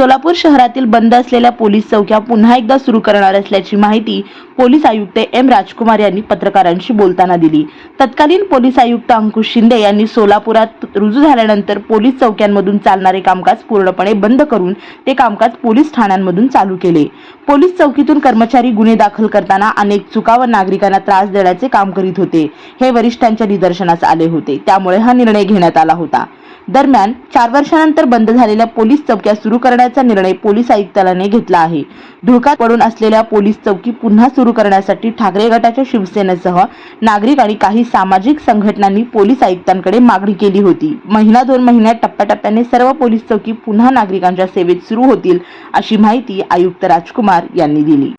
सोलापूर शहरातील बंद असलेल्या पोलीस चौक्या पुन्हा एकदा सुरू करणार असल्याची माहिती पोलीस आयुक्त एम राजकुमार यांनी पत्रकारांशी बोलताना दिली. तत्कालीन पोलीस आयुक्त अंकुश शिंदे यांनी सोलापुरात रुजू झाल्यानंतर पोलीस चौक्यांमधून चालणारे कामकाज पूर्णपणे बंद करून ते कामकाज पोलीस ठाण्यांमधून चालू केले. पोलीस चौकीतून कर्मचारी गुन्हे दाखल करताना अनेक चुका व नागरिकांना त्रास देण्याचे काम करीत होते. हे वरिष्ठांच्या निदर्शनास आले होते. त्यामुळे हा निर्णय घेण्यात आला होता. दरम्यान चार वर्षानंतर बंद झालेल्या पोलीस चौक्या सुरू करण्याचा निर्णय पोलीस आयुक्तालयाने घेतला आहे. धुळकात पडून असलेल्या पोलीस चौकी पुन्हा सुरू करण्यासाठी ठाकरे गटाच्या शिवसेनेसह नागरिक आणि काही सामाजिक संघटनांनी पोलीस आयुक्तांकडे मागणी केली होती. महिना दोन महिन्यात टप्प्याटप्प्याने सर्व पोलीस चौकी पुन्हा नागरिकांच्या सेवेत सुरू होतील अशी माहिती आयुक्त राजकुमार यांनी दिली.